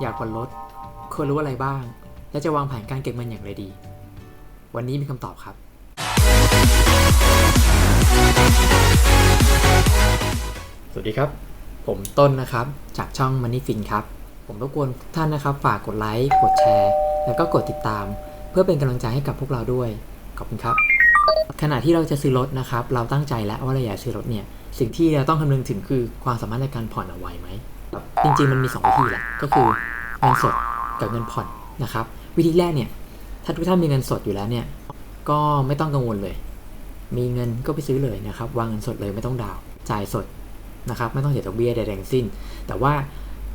อยากผ่อนรถควรรู้อะไรบ้าง และจะวางแผนการเก็บเงินอย่างไรดี วันนี้มีคำตอบครับ สวัสดีครับ ผมต้นนะครับ จากช่อง Money Fin ครับ ผมรบกวนทุกท่านนะครับ ฝากกดไลค์กดแชร์ แล้วก็กดติดตาม เพื่อเป็นกำลังใจให้กับพวกเราด้วย ขอบคุณครับ ขณะที่เราจะซื้อรถนะครับ เราตั้งใจแล้วว่าเราอยากซื้อรถเนี่ยสิ่งที่เราต้องคำนึงถึงคือความสามารถในการผ่อนเอาไหวไหม จริงๆมันมี 2 วิธีแหละก็คือเงินสดกับเงินผ่อนนะครับ วิธีแรกเนี่ย ถ้าทุกท่านมีเงินสดอยู่แล้วเนี่ย ก็ไม่ต้องกังวลเลย มีเงินก็ไปซื้อเลยนะครับ วางเงินสดเลยไม่ต้องดาวน์จ่ายสดนะครับ ไม่ต้องเสียดอกเบี้ยใดๆทั้งสิ้น แต่ว่า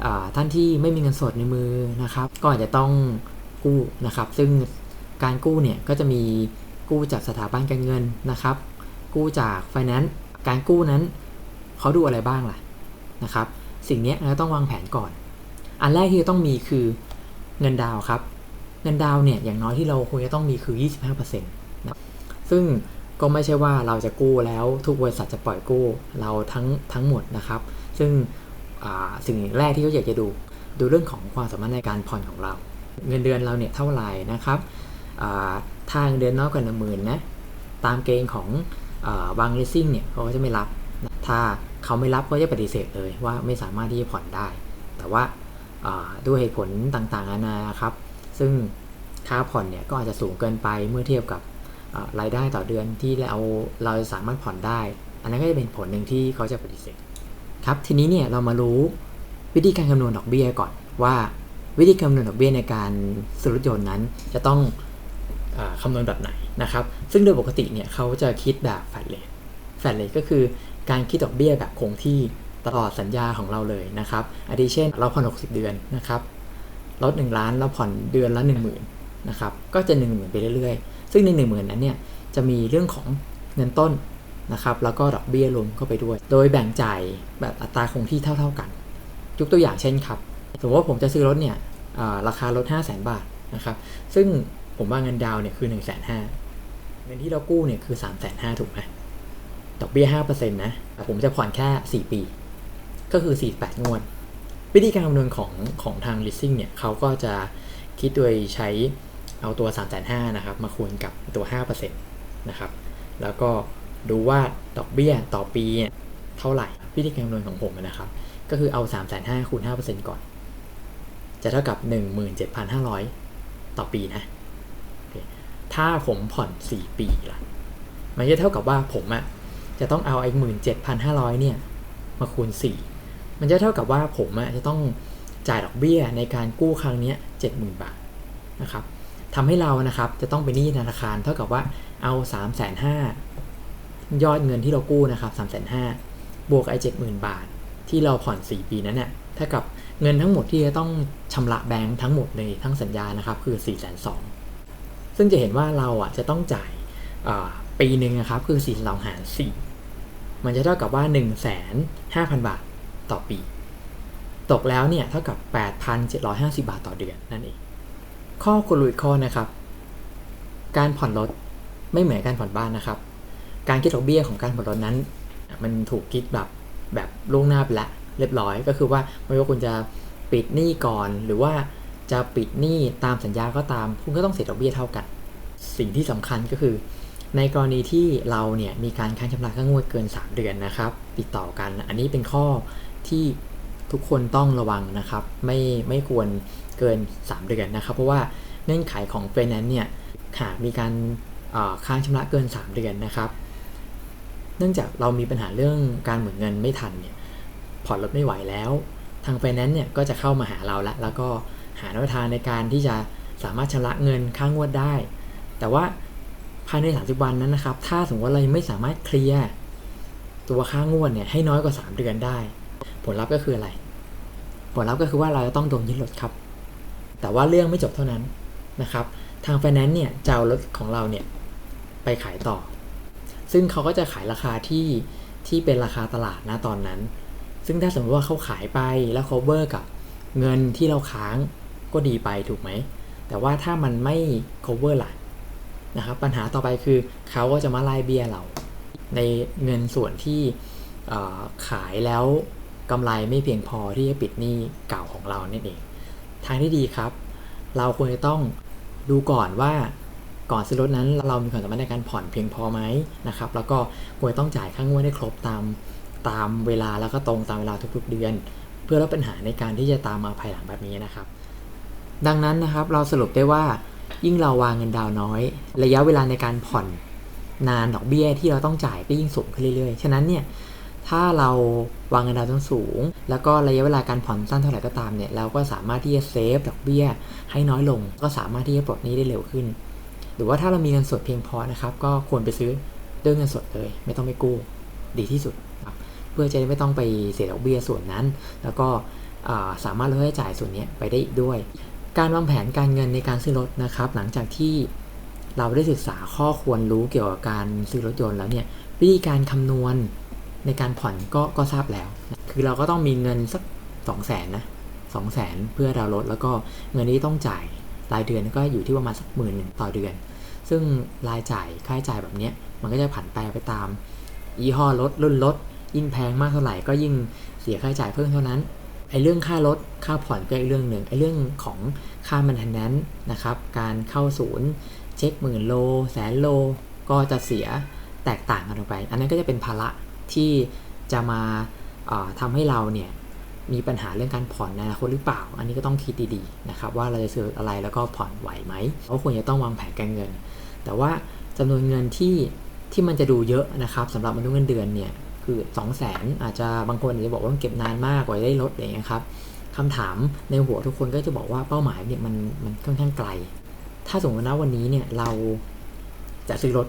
อ่าท่านที่ไม่มีเงินสดในมือนะครับ ก็อาจจะต้องกู้นะครับ ซึ่งการกู้เนี่ยก็จะมีกู้จากสถาบันการเงินนะครับ กู้จากไฟแนนซ์การกู้นั้นเขาดูอะไรบ้างล่ะนะครับ สิ่งนี้เราต้องวางแผนก่อน อันแรกที่จะต้องมีคือเงินดาวครับ เงินดาวเนี่ยอย่างน้อยที่เราควรจะต้องมีคือ 25%นะซึ่งก็ไม่ใช่ว่าเราจะกู้แล้วทุกบริษัทจะปล่อยกู้เราทั้งทั้งหมดนะครับ ซึ่งสิ่งแรกที่เขาอยากจะดู ดูเรื่องของความสามารถในการผ่อนของเรา เงินเดือนเราเนี่ยเท่าไหร่นะครับอ่างเดือนน้อยกว่าหนึ่งหมื่นนะตามเกณฑ์ของอบางเลสซิ่งเนี่ยเขาก็จะไม่รับนะถ้า เขาไม่รับก็จะปฏิเสธเลยว่าไม่สามารถที่จะผ่อนได้ แต่ว่าาด้วยเหตุผลต่างๆนานาครับ ซึ่งค่าผ่อนเนี่ยก็อาจจะสูงเกินไปเมื่อเทียบกับรายได้ต่อเดือนที่เราเราสามารถผ่อนได้ อันนั้นก็จะเป็นผลหนึ่งที่เขาจะปฏิเสธครับทีนี้เนี่ยเรามารู้วิธีการคำนวณดอกเบี้ยก่อนว่าวิธีคำนวณดอกเบี้ยในการซื้อรถยนต์นั้นจะต้องอคำนวณแบบไหนนะครับ ซึ่งโดยปกติเนี่ยเขาจะคิดแบบแฟลตเลทแฟลตเลทก็คือ การคิดดอกเบี้ยแบบคงที่ตลอดสัญญาของเราเลยนะครับอาทิเช่น เราผ่อน 60 เดือนนะครับรถ1ล้านเราผ่อนเดือนละ 1 0,000นะครับก็จะ 1 0,000 ไปเรื่อยๆ ซึ่งใน 1 0,000 นั้นเนี่ยจะมีเรื่องของเงินต้นนะครับแล้วก็ดอกเบี้ยรวมเข้าไปด้วย โดยแบ่งจ่ายแบบอัตราคงที่เท่า ๆกัน ยกตัวอย่างเช่นครับสมมติว่าผมจะซื้อรถเนี่ยราคารถ 5 0 0 0 0 0 บาทนะครับซึ่งผมว่าเงินดาวน์เนี่ยคือ 1 5 0 0 0 0เงินที่เรากู้เนี่ยคือ 3 5 0 0 0ถูกไหม ดอกเบี้ย5%นะผมจะผ่อนแค่ 4 ปี ก็คือ 48 งวด วิธีการคำนวณของของทาง leasing เนี่ยเขาก็จะคิดโดยใช้เอาตัว 3 5 0 0นะครับ มาคูณกับตัว 5%นะครับ แล้วก็ดูว่าดอกเบี้ยต่อปีเนี่ยเท่าไหร่ วิธีการคำนวณของผมนะครับ ก็คือเอา 3 5 0 0คูณ5%ก่อน จะเท่ากับ 17,500 ต่อปีนะ ถ้าผมผ่อน 4 ปีล่ะ มันจะเท่ากับว่าผมอะ จะต้องเอาไอ้17,500เจ็ดพันห้าร้อยเนี่ยมาคูณ 4 มันจะเท่ากับว่าผมอะจะต้องจ่ายดอกเบี้ยในการกู้ครั้งนี้ย70,000บาทนะครับทำให้เรานะครับจะต้องไปหนี้ธนาคารเท่ากับว่าเอา3 5 0 0 0ยอดเงินที่เรากู้นะครับ3 5 0 0 0บวกไอ้70,000บาท ที่เราผ่อน 4 ปีนั้นเนี่ยเท่ากับเงินทั้งหมดที่จะต้องชำระแบงค์ทั้งหมดเลยทั้งสัญญานะครับคือ4 2 0 0 0ซึ่งจะเห็นว่าเราอะจะต้องจ่ายปีหนึ่งนะครับคือ4 2หาร4 มันจะเท่ากับว่า 1 5 0 0 0 บาทต่อปี ตกแล้วเนี่ยเท่ากับ 8,750 บาทต่อเดือนนั่นเอง ข้อควรรู้อีกข้อนะครับ การผ่อนรถไม่เหมือนการผ่อนบ้านนะครับ การคิดดอกเบี้ยของการผ่อนรถนั้น มันถูกคิดแบบแบบล่วงหน้าไปแล้วเรียบร้อย ก็คือว่าไม่ว่าคุณจะปิดหนี้ก่อนหรือว่าจะปิดหนี้ตามสัญญาก็ตาม คุณก็ต้องเสียดอกเบี้ยเท่ากัน สิ่งที่สำคัญก็คือ ในกรณีที่เราเนี่ยมีการค้างชำระค่างวดเกิน 3 เดือนนะครับ ติดต่อกัน อันนี้เป็นข้อที่ทุกคนต้องระวังนะครับ ไม่ไม่ควรเกิน 3 เดือนนะครับ เพราะว่าเงื่อนไขของไฟแนนเนี่ยหากมีการค้างชำระเกิน 3 เดือนนะครับ เนื่องจากเรามีปัญหาเรื่องการหมุนเงินไม่ทันเนี่ยผ่อนรถไม่ไหวแล้ว ทางไฟแนนซ์เนี่ยก็จะเข้ามาหาเราละแล้วก็หาแนวทางในการที่จะสามารถชำระเงินค่างวดได้ แต่ว่า ภายใน 30 วันนั้นนะครับ ถ้าสมมติว่าเรายังไม่สามารถเคลียร์ตัวค่างวดเนี่ยให้น้อยกว่า 3 เดือนได้ ผลลัพธ์ก็คืออะไร ผลลัพธ์ก็คือว่าเราจะต้องโดนยึดรถครับ แต่ว่าเรื่องไม่จบเท่านั้นนะครับ ทางไฟแนนซ์เนี่ยจะเอารถของเราเนี่ยไปขายต่อ ซึ่งเขาก็จะขายราคาที่ที่เป็นราคาตลาดนะตอนนั้น ซึ่งถ้าสมมติว่าเขาขายไปแล้ว cover กับเงินที่เราค้างก็ดีไปถูกไหม แต่ว่าถ้ามันไม่ cover ล่ะ นะครับปัญหาต่อไปคือเขาก็จะมาไล่เบี้ยเรา ในเงินส่วนที่ขายแล้วกำไรไม่เพียงพอที่จะปิดหนี้เก่าของเรานั่นเองทางที่ดีครับ เราควรจะต้องดูก่อนว่าก่อนซื้อรถนั้นเรามีความสามารถในการผ่อนเพียงพอไหมนะครับ แล้วก็ควรต้องจ่ายค่างวดให้ครบตามตามเวลาแล้วก็ตรงตามเวลาทุกๆเดือน เพื่อลดปัญหาในการที่จะตามมาภายหลังแบบนี้นะครับ ดังนั้นนะครับเราสรุปได้ว่า ยิ่งเราวางเงินดาวน้อย ระยะเวลาในการผ่อนนานดอกเบี้ยที่เราต้องจ่ายก็ยิ่งสูงขึ้นเรื่อยๆ ฉะนั้นเนี่ยถ้าเราวางเงินดาวน์ต้องสูง แล้วก็ระยะเวลาการผ่อนสั้นเท่าไหร่ก็ตามเนี่ยเราก็สามารถที่จะเซฟดอกเบี้ยให้น้อยลง ก็สามารถที่จะปลดหนี้ได้เร็วขึ้น หรือว่าถ้าเรามีเงินสดเพียงพอนะครับก็ควรไปซื้อด้วยเงินสดเลย ไม่ต้องไปกู้ดีที่สุดครับเพื่อจะได้ไม่ต้องไปเสียดอกเบี้ยส่วนนั้น แล้วก็สามารถลดค่าใช้จ่ายส่วนนี้ไปได้อีกด้วย การวางแผนการเงินในการซื้อรถนะครับ หลังจากที่เราได้ศึกษาข้อควรรู้เกี่ยวกับการซื้อรถยนต์แล้วเนี่ยวิธีการคำนวณในการผ่อนก็ก็ทราบแล้ว คือเราก็ต้องมีเงินสัก2 0 0แสนนะสองแสนเพื่อดาวน์รถแล้วก็เงินที่ต้องจ่ายรายเดือนก็อยู่ที่ประมาณสักหมื่นหนึ่งต่อเดือน ซึ่งรายจ่ายค่าใช้จ่ายแบบนี้มันก็จะผันแปรไปตามยี่ห้อรถรุ่นรถยิ่งแพงมากเท่าไหร่ก็ยิ่งเสียค่าใช้จ่ายเพิ่มเท่านั้น ไอ้เรื่องค่ารถค่าผ่อนก็อีกเรื่องหนึ่งไอ้เรื่องของค่ามันทันนั้นนะครับ การเข้าศูนย์เช็คหมื่นโล แสนโลก็จะเสียแตกต่างกันออกไป อันนั้นก็จะเป็นภาระที่จะมาเอ่อทำให้เราเนี่ยมีปัญหาเรื่องการผ่อนในอนาคตหรือเปล่า อันนี้ก็ต้องคิดดีๆนะครับว่าเราจะซื้ออะไรแล้วก็ผ่อนไหวไหมเพราะควรจะต้องวางแผนการเงิน แต่ว่าจำนวนเงินที่ที่มันจะดูเยอะนะครับสำหรับมนุษย์เงินเดือนเนี่ย คือ2 0 0 0 0 0อาจจะบางคนอาจจะบอกว่าเก็บนานมากกว่าได้ลดอะไรอย่างเงี้ยครับคำถามในหัวทุกคนก็จะบอกว่าเป้าหมายเนี่ยมันมันค่อนข้างไกล ถ้าสมมติว่าวันนี้เนี่ยเราจะซื้อรถ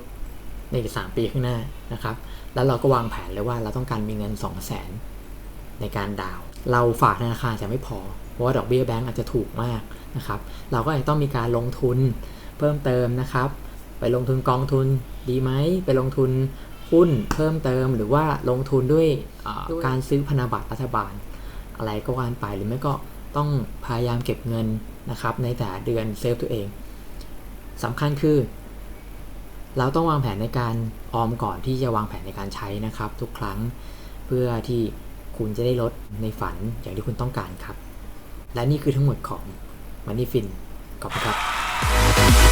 ในอีกสามปีข้างหน้านะครับ แล้วเราก็วางแผนเลยว่าเราต้องการมีเงิน 2 0 0 0 0 0ในการดาว เราฝากธนาคารจะไม่พอ เพราะว่าดอกเบี้ยแบงก์อาจจะถูกมากนะครับ เราก็อาจจะต้องมีการลงทุนเพิ่มเติมนะครับ ไปลงทุนกองทุนดีไหม ไปลงทุน หุ้นเพิ่มเติมหรือว่าลงทุนด้วยอ่าการซื้อพันธบัตรรัฐบาล อะไรก็ว่านไปหรือไม่ก็ต้องพยายามเก็บเงินนะครับ ในแต่ละเดือนเซฟตัวเองสำคัญคือ เราต้องวางแผนในการออมก่อนที่จะวางแผนในการใช้นะครับ ทุกครั้งเพื่อที่คุณจะได้ลดในฝันอย่างที่คุณต้องการครับ และนี่คือทั้งหมดของ Money Fin ขอบคุณครับ